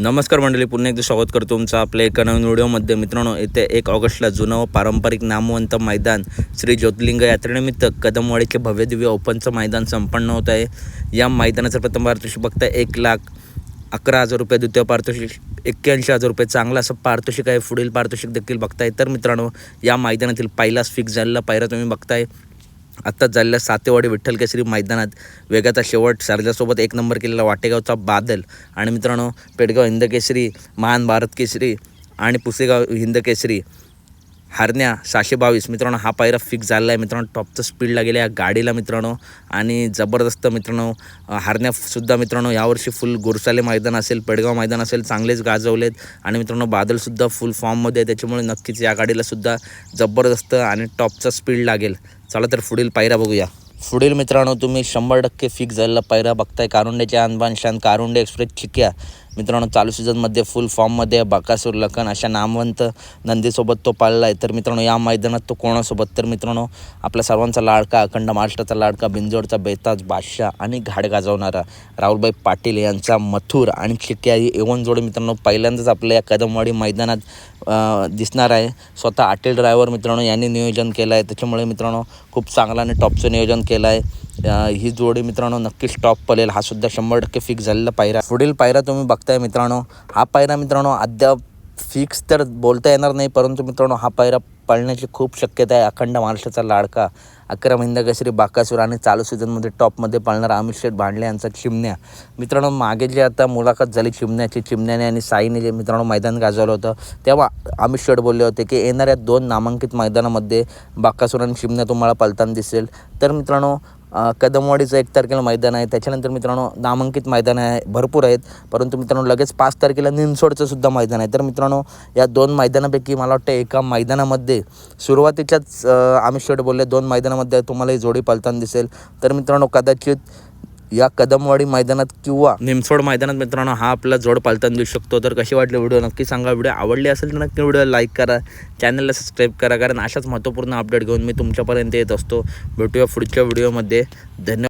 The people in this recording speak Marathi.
नमस्कार मंडळी पुन्हा एकदा स्वागत करतो तुमचं आपल्या एका नवीन व्हिडिओमध्ये. मित्रांनो येत्या एक ऑगस्टला जुनं व पारंपरिक नामवंत मैदान श्री ज्योतिर्लिंग यात्रेनिमित्त कदमवाडीचे भव्यदिव्य ओपनचं मैदान संपन्न होत आहे. या मैदानाचं प्रथम पारितोषिक फक्त एक लाख अकरा हजार रुपये द्वितीय पारितोषिक एक्क्याऐंशी हजार रुपये. चांगलं असं पारितोषिक आहे पुढील पारितोषिक देखील बघताय. तर मित्रांनो या मैदानातील पहिलाच फिक्स झालेला पायरा तुम्ही बघताय. आत्ताच झालेल्या सातेवाडी विठ्ठल केसरी मैदानात वेगाचा शेवट सर्जासोबत एक नंबर केलेला वाटेगावचा बादल आणि मित्रांनो पेडगाव हिंद केसरी महान भारत केसरी आणि पुसेगाव हिंद केसरी हारण्या सहाशे बावीस. मित्रांनो हा पायरा फिक्स झालेला आहे. मित्रांनो टॉपचं स्पीडला गेल्या या गाडीला मित्रांनो आणि जबरदस्त मित्रांनो हरण्यासुद्धा हारण्यासुद्धा मित्रांनो यावर्षी फुल गोरसाले मैदान असेल पेडगाव मैदान असेल चांगलेच गाजवलेत आणि मित्रांनो बादलसुद्धा फुल फॉर्ममध्ये आहे. त्याच्यामुळे नक्कीच या गाडीलासुद्धा जबरदस्त आणि टॉपचा स्पीड लागेल. चला तर पुढील पायऱ्या बघूया. पुढील मित्रांनो तुम्ही शंभर टक्के फिक्स झालेला पायरा बघताय. कारुंडेच्या अनबान शान कारुंडे एक्सप्रेस चिक्या. मित्रांनो चालू सीझनमध्ये फुल फॉर्ममध्ये बाकासूर लखन अशा नामवंत नंदीसोबत तो पाळला आहे तर मित्रांनो या मैदानात तो कोणासोबत? तर मित्रांनो आपल्या सर्वांचा लाडका अखंड महाराष्ट्राचा लाडका बिंजोडचा बेताज बादशाह आणि घाड गाजवणारा राहुलभाई पाटील यांचा मथुर आणि चिक्या ही एवन जोडे मित्रांनो पहिल्यांदाच आपल्या या कदमवाडी मैदानात दिसणार आहे. स्वतः आटील ड्रायव्हर मित्रांनो यांनी नियोजन केलं आहे त्याच्यामुळे मित्रांनो खूप चांगला आणि टॉपचं नियोजन केलं आहे ही जोडी मित्रांनो नक्कीच टॉप पलेल हा सुद्धा शंभर टक्के फिक्स झालेला पायरा. पुढील पायरा तुम्ही बघताय मित्रांनो. हा पायरा मित्रांनो अद्याप फिक्स तर बोलता येणार नाही परंतु मित्रांनो हा पायरा पळण्याची खूप शक्यता आहे. अखंड महाराष्ट्राचा लाडका अकरा हिंद केसरी बाकासूर आणि चालू सीझनमध्ये टॉपमध्ये पाळणारा अमित शेठ भांडले यांचा चिमण्या. मित्रांनो मागे जे आता मुलाखत झाली चिमण्याची चिमण्याने आणि साईने जे मित्रांनो मैदान गाजवलं होतं तेव्हा अमित शेठ बोलले होते की येणाऱ्या दोन नामांकित मैदानामध्ये बाकासूर आणि चिमण्या तुम्हाला पळताना दिसेल. तर मित्रांनो कदमवाडीचं एक तारखेला मैदान आहे. त्याच्यानंतर मित्रांनो नामांकित मैदान आहे. भरपूर आहेत. परंतु मित्रांनो लगेच पाच तारखेला निमसोडचं सुद्धा मैदान आहे. तर मित्रांनो या दोन मैदानापैकी मला वाटतं एका मैदानामध्ये सुरुवातीच्याच आम्ही शेवट बोलले दोन मैदानामध्ये तुम्हाला ही जोडी पालताना दिसेल. तर मित्रांनो कदाचित या कदमवाडी मैदानात किंवा निमसोड मैदानात मित्रांनो हा आपला जोड पालताना देऊ शकतो. तर कशी वाटली व्हिडिओ? नक्की सांगा. व्हिडिओ आवडली असेल तर नक्की व्हिडिओ लाईक करा. चॅनलला सबस्क्राईब करा. कारण अशाच महत्त्वपूर्ण अपडेट घेऊन मी तुमच्यापर्यंत येत असतो. भेटूया पुढच्या व्हिडिओमध्ये धन्यवाद.